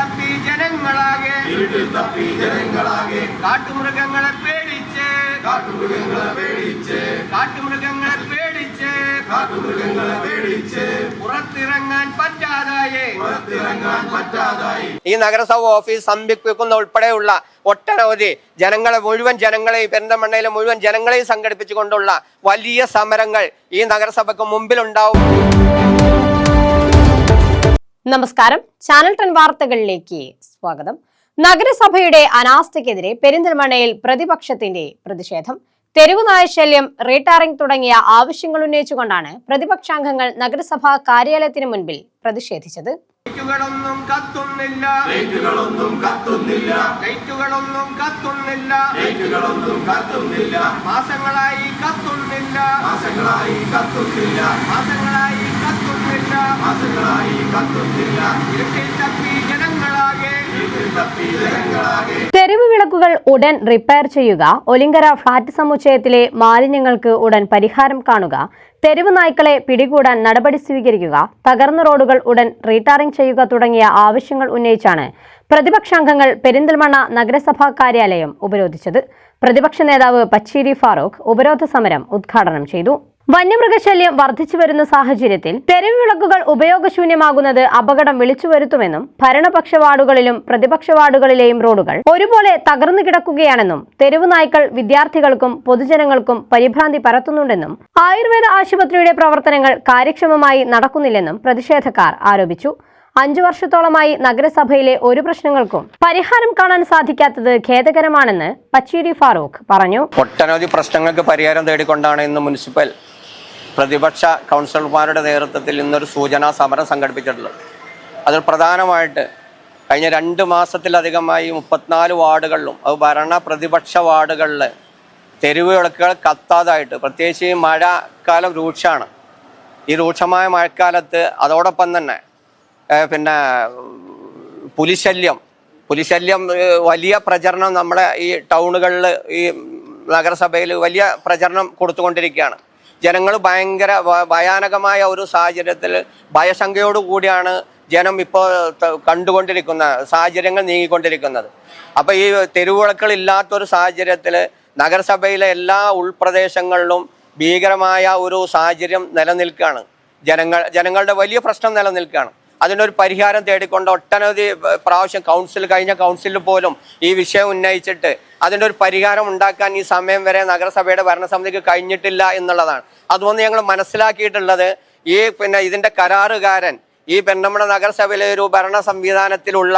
തപ്പി ജനങ്ങളാകെ. ഇരുട്ടിൽ തപ്പി ജനങ്ങളാകെ. കാട്ടുമൃഗങ്ങളെ പേടിച്ച്. കാട്ടുമൃഗങ്ങളെ പേടിച്ച്. കാട്ടുമൃഗങ്ങളെ പേടിച്ച്. കാട്ടുമൃഗങ്ങളെ പേടിച്ച്. പുറത്തിറങ്ങാൻ പറ്റാതായേ. പുറത്തിറങ്ങാൻ പറ്റാതായി. ഈ നഗരസഭ ഓഫീസ് സംഭിക്കുന്ന ഉൾപ്പെടെയുള്ള ഒട്ടനവധി ജനങ്ങളെ മുഴുവൻ ജനങ്ങളെയും പെരിന്തമണ്ണയിലെ മുഴുവൻ ജനങ്ങളെയും സംഘടിപ്പിച്ചുകൊണ്ടുള്ള വലിയ സമരങ്ങൾ ഈ നഗരസഭയ്ക്ക് മുമ്പിലുണ്ടാവും. നമസ്കാരം. ചാനൽ ടെൻ വാർത്തകളിലേക്ക് സ്വാഗതം. നഗരസഭയുടെ അനാസ്ഥയ്ക്കെതിരെ പെരിന്തൽമണ്ണയിൽ പ്രതിപക്ഷത്തിന്റെ പ്രതിഷേധം. തെരുവ് നായശല്യം റീടാറിംഗ് തുടങ്ങിയ ആവശ്യങ്ങൾ ഉന്നയിച്ചുകൊണ്ടാണ് പ്രതിപക്ഷാംഗങ്ങൾ നഗരസഭാ കാര്യാലയത്തിന് മുൻപിൽ പ്രതിഷേധിച്ചത്. ലൈറ്റുകളൊന്നും കത്തുന്നില്ല. ലൈറ്റുകളൊന്നും കത്തുന്നില്ല. ലൈറ്റുകളൊന്നും കത്തുന്നില്ല. ലൈറ്റുകളൊന്നും കത്തുന്നില്ല. മാസങ്ങളായി കത്തുന്നില്ല. മാസങ്ങളായി കത്തുന്നില്ല. മാസങ്ങളായി മാസങ്ങളായി കത്തുന്നില്ല ഇരുട്ടിൽ തപ്പി ജനങ്ങളാകെ. തപ്പി ജനങ്ങളാകെ. തെരുവ് വിളക്കുകൾ ഉടൻ റിപ്പയർ ചെയ്യുക. ഒലിങ്കര ഫ്ളാറ്റ് സമുച്ചയത്തിലെ മാലിന്യങ്ങൾക്ക് ഉടൻ പരിഹാരം കാണുക. തെരുവ് നായ്ക്കളെ പിടികൂടാൻ നടപടി സ്വീകരിക്കുക. തകർന്ന റോഡുകൾ ഉടൻ റീടാറിംഗ് ചെയ്യുക തുടങ്ങിയ ആവശ്യങ്ങൾ ഉന്നയിച്ചാണ് പ്രതിപക്ഷാംഗങ്ങൾ പെരിന്തൽമണ്ണ നഗരസഭാ കാര്യാലയം ഉപരോധിച്ചത്. പ്രതിപക്ഷ നേതാവ് പച്ചീരി ഫാറൂഖ് ഉപരോധ സമരം ഉദ്ഘാടനം ചെയ്തു. വന്യമൃഗശല്യം വർദ്ധിച്ചു വരുന്ന സാഹചര്യത്തിൽ തെരുവ് വിളക്കുകൾ ഉപയോഗശൂന്യമാകുന്നത് അപകടം വിളിച്ചു വരുത്തുമെന്നും ഭരണപക്ഷ വാർഡുകളിലും പ്രതിപക്ഷ വാർഡുകളിലെയും റോഡുകൾ ഒരുപോലെ തകർന്നു കിടക്കുകയാണെന്നും തെരുവ് നായ്ക്കൾ വിദ്യാർത്ഥികൾക്കും പൊതുജനങ്ങൾക്കും പരിഭ്രാന്തി പരത്തുന്നുണ്ടെന്നും ആയുർവേദ ആശുപത്രിയുടെ പ്രവർത്തനങ്ങൾ കാര്യക്ഷമമായി നടക്കുന്നില്ലെന്നും പ്രതിഷേധക്കാർ ആരോപിച്ചു. അഞ്ചു വർഷത്തോളമായി നഗരസഭയിലെ ഒരു പ്രശ്നങ്ങൾക്കും പരിഹാരം കാണാൻ സാധിക്കാത്തത് ഖേദകരമാണെന്ന് പച്ചീരി ഫാറൂഖ് പറഞ്ഞു. ഒട്ടനവധി പ്രശ്നങ്ങൾക്ക് പരിഹാരം തേടിക്കൊണ്ടാണ് ഇന്ന് മുനിസിപ്പൽ പ്രതിപക്ഷ കൗൺസിലർമാരുടെ നേതൃത്വത്തിൽ ഇന്നൊരു സൂചനാ സമരം സംഘടിപ്പിച്ചിട്ടുള്ളത്. അതിൽ പ്രധാനമായിട്ട് കഴിഞ്ഞ രണ്ട് മാസത്തിലധികമായി മുപ്പത്തിനാല് വാർഡുകളിലും അത് ഭരണ പ്രതിപക്ഷ വാർഡുകളിൽ തെരുവ് വിളക്കുകൾ കത്താതായിട്ട് പ്രത്യേകിച്ച് ഈ മഴക്കാലം രൂക്ഷമാണ്. ഈ രൂക്ഷമായ മഴക്കാലത്ത് അതോടൊപ്പം തന്നെ പിന്നെ പുലിശല്യം പുലിശല്യം വലിയ പ്രചരണം നമ്മുടെ ഈ ടൗണുകളിൽ ഈ നഗരസഭയിൽ വലിയ പ്രചരണം കൊടുത്തുകൊണ്ടിരിക്കുകയാണ്. ജനങ്ങൾ ഭയങ്കര ഭയാനകമായ ഒരു സാഹചര്യത്തിൽ ഭയശങ്കയോടു കൂടിയാണ് ജനം ഇപ്പോൾ കണ്ടുകൊണ്ടിരിക്കുന്ന സാഹചര്യങ്ങൾ നീങ്ങിക്കൊണ്ടിരിക്കുന്നത്. അപ്പോൾ ഈ തെരുവുവിളക്കൾ ഇല്ലാത്തൊരു സാഹചര്യത്തിൽ നഗരസഭയിലെ എല്ലാ ഉൾപ്രദേശങ്ങളിലും ഭീകരമായ ഒരു സാഹചര്യം നിലനിൽക്കുകയാണ്. ജനങ്ങൾ ജനങ്ങളുടെ വലിയ പ്രശ്നം നിലനിൽക്കുകയാണ്. അതിനൊരു പരിഹാരം തേടിക്കൊണ്ട് ഒട്ടനവധി പ്രാവശ്യം കൗൺസിൽ കഴിഞ്ഞ കൗൺസിലിൽ പോലും ഈ വിഷയം ഉന്നയിച്ചിട്ട് അതിന്റെ ഒരു പരിഹാരം ഉണ്ടാക്കാൻ ഈ സമയം വരെ നഗരസഭയുടെ ഭരണസമിതിക്ക് കഴിഞ്ഞിട്ടില്ല എന്നുള്ളതാണ്. അതുകൊണ്ട് ഞങ്ങൾ മനസ്സിലാക്കിയിട്ടുള്ളത് ഈ പിന്നെ ഇതിന്റെ കരാറുകാരൻ ഈ പെണ്ണമ്മണ നഗരസഭയിലെ ഒരു ഭരണ സംവിധാനത്തിലുള്ള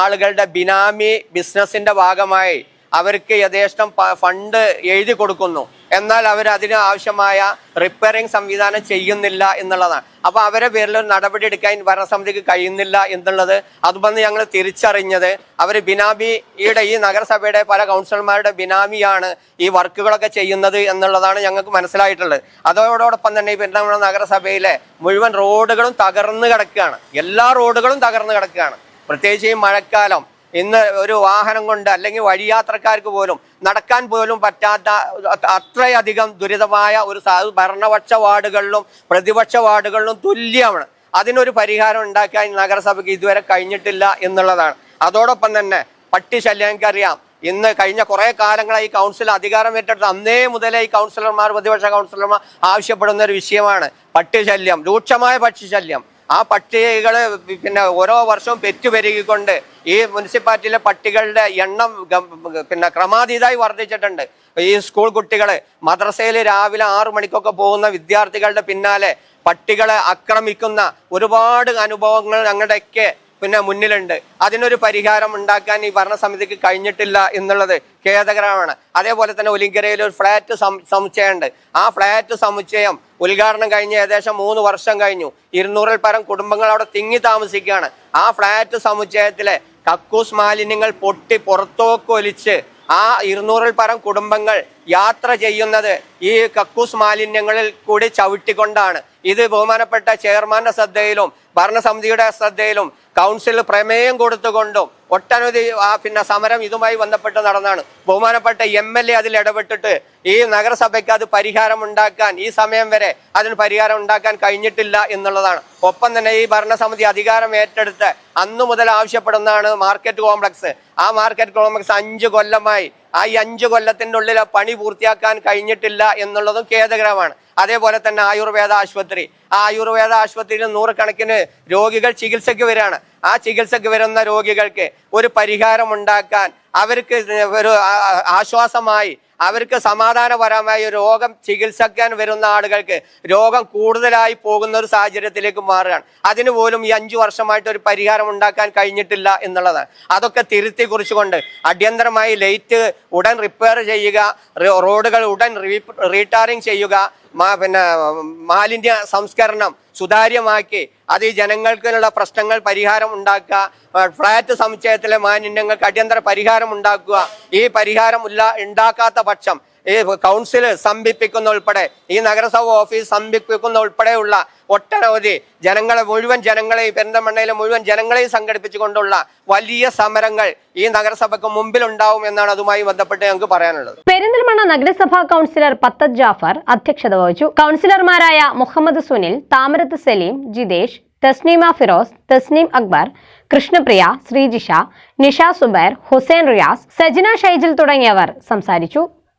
ആളുകളുടെ ബിനാമി ബിസിനസിന്റെ ഭാഗമായി അവർക്ക് യഥേഷ്ടം ഫണ്ട് എഴുതി കൊടുക്കുന്നു. എന്നാൽ അവർ അതിന് ആവശ്യമായ റിപ്പയറിംഗ് സംവിധാനം ചെയ്യുന്നില്ല എന്നുള്ളതാണ്. അപ്പോൾ അവരെ പേരിൽ ഒരു നടപടി എടുക്കാൻ ഭരണസമിതിക്ക് കഴിയുന്നില്ല എന്നുള്ളത് അതുപോലെ ഞങ്ങൾ തിരിച്ചറിഞ്ഞത്. അവർ ബിനാമിയുടെ ഈ നഗരസഭയുടെ പല കൗൺസിലർമാരുടെ ബിനാമിയാണ് ഈ വർക്കുകളൊക്കെ ചെയ്യുന്നത് എന്നുള്ളതാണ് ഞങ്ങൾക്ക് മനസ്സിലായിട്ടുള്ളത്. അതോടൊപ്പം തന്നെ ഈ പെരുന്തൽമണ്ണ നഗരസഭയിലെ മുഴുവൻ റോഡുകളും തകർന്നു കിടക്കുകയാണ്. എല്ലാ റോഡുകളും തകർന്നു കിടക്കുകയാണ്. പ്രത്യേകിച്ച് ഈ മഴക്കാലം ഇന്ന് ഒരു വാഹനം കൊണ്ട് അല്ലെങ്കിൽ വഴിയാത്രക്കാർക്ക് പോലും നടക്കാൻ പോലും പറ്റാത്ത അത്രയധികം ദുരിതമായ ഒരു ഭരണപക്ഷ വാർഡുകളിലും പ്രതിപക്ഷ വാർഡുകളിലും തുല്യമാണ്. അതിനൊരു പരിഹാരം ഉണ്ടാക്കാൻ നഗരസഭയ്ക്ക് ഇതുവരെ കഴിഞ്ഞിട്ടില്ല എന്നുള്ളതാണ്. അതോടൊപ്പം തന്നെ പട്ടി എനിക്കറിയാം ഇന്ന് കഴിഞ്ഞ കുറേ കാലങ്ങളായി കൗൺസിൽ അധികാരം ഏറ്റെടുത്ത് അന്നേ മുതലേ ഈ കൗൺസിലർമാർ പ്രതിപക്ഷ കൗൺസിലർമാർ ആവശ്യപ്പെടുന്ന ഒരു വിഷയമാണ് പട്ടിശല്യം രൂക്ഷമായ പക്ഷിശല്യം ആ പട്ടികളെ പിന്നെ ഓരോ വർഷവും പെറ്റുപെരുകിക്കൊണ്ട് ഈ മുനിസിപ്പാലിറ്റിയിലെ പട്ടികളുടെ എണ്ണം പിന്നെ ക്രമാതീതമായി വർദ്ധിച്ചിട്ടുണ്ട്. ഈ സ്കൂൾ കുട്ടികൾ മദ്രസയിൽ രാവിലെ ആറു മണിക്കൊക്കെ പോകുന്ന വിദ്യാർത്ഥികളുടെ പിന്നാലെ പട്ടികളെ ആക്രമിക്കുന്ന ഒരുപാട് അനുഭവങ്ങൾ ഞങ്ങളുടെയൊക്കെ പിന്നെ മുന്നിലുണ്ട്. അതിനൊരു പരിഹാരം ഉണ്ടാക്കാൻ ഈ ഭരണസമിതിക്ക് കഴിഞ്ഞിട്ടില്ല എന്നുള്ളത് ഖേദകരമാണ്. അതേപോലെ തന്നെ ഒലിങ്കരയിൽ ഒരു ഫ്ലാറ്റ് സമുച്ചയമുണ്ട്. ആ ഫ്ലാറ്റ് സമുച്ചയം ഉദ്ഘാടനം കഴിഞ്ഞ് ഏകദേശം മൂന്ന് വർഷം കഴിഞ്ഞു. ഇരുന്നൂറിൽ പരം കുടുംബങ്ങൾ അവിടെ തിങ്ങി താമസിക്കുകയാണ്. ആ ഫ്ലാറ്റ് സമുച്ചയത്തിലെ കക്കൂസ് മാലിന്യങ്ങൾ പൊട്ടി പുറത്തോക്ക് ഒലിച്ച് ആ ഇരുന്നൂറിൽ പരം കുടുംബങ്ങൾ യാത്ര ചെയ്യുന്നത് ഈ കക്കൂസ് മാലിന്യങ്ങളിൽ കൂടി ചവിട്ടിക്കൊണ്ടാണ്. ഇത് ബഹുമാനപ്പെട്ട ചെയർമാന്റെ ശ്രദ്ധയിലും ഭരണസമിതിയുടെ ശ്രദ്ധയിലും കൗൺസിൽ പ്രമേയം കൊടുത്തുകൊണ്ടും ഒട്ടനവധി ആ പിന്നെ സമരം ഇതുമായി ബന്ധപ്പെട്ട് നടന്നാണ്. ബഹുമാനപ്പെട്ട എം എൽ എ അതിൽ ഇടപെട്ടിട്ട് ഈ നഗരസഭയ്ക്ക് അത് പരിഹാരം ഉണ്ടാക്കാൻ ഈ സമയം വരെ അതിന് പരിഹാരം ഉണ്ടാക്കാൻ കഴിഞ്ഞിട്ടില്ല എന്നുള്ളതാണ്. ഒപ്പം തന്നെ ഈ ഭരണസമിതി അധികാരം ഏറ്റെടുത്ത് അന്നു മുതൽ ആവശ്യപ്പെടുന്നതാണ് മാർക്കറ്റ് കോംപ്ലക്സ്. ആ മാർക്കറ്റ് കോംപ്ലക്സ് അഞ്ച് കൊല്ലമായി. ആ ഈ അഞ്ച് കൊല്ലത്തിന്റെ ഉള്ളിൽ പണി പൂർത്തിയാക്കാൻ കഴിഞ്ഞിട്ടില്ല എന്നുള്ളതും ഖേദകരമാണ്. അതേപോലെ തന്നെ ആയുർവേദ ആശുപത്രി. ആ ആയുർവേദ ആശുപത്രിയിൽ നൂറുകണക്കിന് രോഗികൾ ചികിത്സയ്ക്ക് വരികയാണ് ആ ചികിത്സയ്ക്ക് വരുന്ന രോഗികൾക്ക് ഒരു പരിഹാരം ഉണ്ടാക്കാൻ അവർക്ക് ഒരു ആശ്വാസമായി അവർക്ക് സമാധാനപരമായ രോഗം ചികിത്സിക്കാൻ വരുന്ന ആളുകൾക്ക് രോഗം കൂടുതലായി പോകുന്ന ഒരു സാഹചര്യത്തിലേക്ക് മാറുകയാണ്. അതിന് പോലും ഈ അഞ്ചു വർഷമായിട്ട് ഒരു പരിഹാരം ഉണ്ടാക്കാൻ കഴിഞ്ഞിട്ടില്ല എന്നുള്ളതാണ് അതൊക്കെ തിരുത്തി കുറിച്ചുകൊണ്ട് അടിയന്തരമായി ലൈറ്റ് ഉടൻ റിപ്പയർ ചെയ്യുക റോഡുകൾ ഉടൻ റീടാറിങ് ചെയ്യുക പിന്നെ മാലിന്യ സംസ്കരണം സുതാര്യമാക്കി അത് ഈ ജനങ്ങൾക്കുള്ള പ്രശ്നങ്ങൾ പരിഹാരം ഉണ്ടാക്കുക ഫ്ളാറ്റ് സമുച്ചയത്തിലെ മാലിന്യങ്ങൾക്ക് അടിയന്തര പരിഹാരം ഉണ്ടാക്കുക. ഈ പരിഹാരം ഉണ്ടാക്കാത്ത പക്ഷം ഈ കൗൺസിൽ സംഭിപ്പിക്കുന്ന ഉൾപ്പെടെ ഈ നഗരസഭ ഓഫീസ് സംഭിപ്പിക്കുന്ന ഉൾപ്പെടെയുള്ള ഒട്ടനവധി ജനങ്ങളെ മുഴുവൻ ജനങ്ങളെയും പെരിന്തമണ്ണയിലെ മുഴുവൻ ജനങ്ങളെയും സംഘടിപ്പിച്ചുകൊണ്ടുള്ള വലിയ സമരങ്ങൾ ഈ നഗരസഭയ്ക്ക് മുമ്പിൽ ഉണ്ടാവും എന്നാണ് അതുമായി ബന്ധപ്പെട്ട് ഞങ്ങൾക്ക് പറയാനുള്ളത്. പെരിന്തൽമണ്ണ നഗരസഭാ കൗൺസിലർ പത്തത് ജാഫർ അധ്യക്ഷത വഹിച്ചു. കൗൺസിലർമാരായ മുഹമ്മദ് സുനിൽ താമരത്ത് സലീം ജിതേഷ് തസ്നീമ ഫിറോസ് തസ്നീം അക്ബർ കൃഷ്ണപ്രിയ ശ്രീജിഷ നിഷ സുബൈർ ഹുസൈൻ റിയാസ് സജിന ഷൈജിൽ തുടങ്ങിയവർ സംസാരിച്ചു.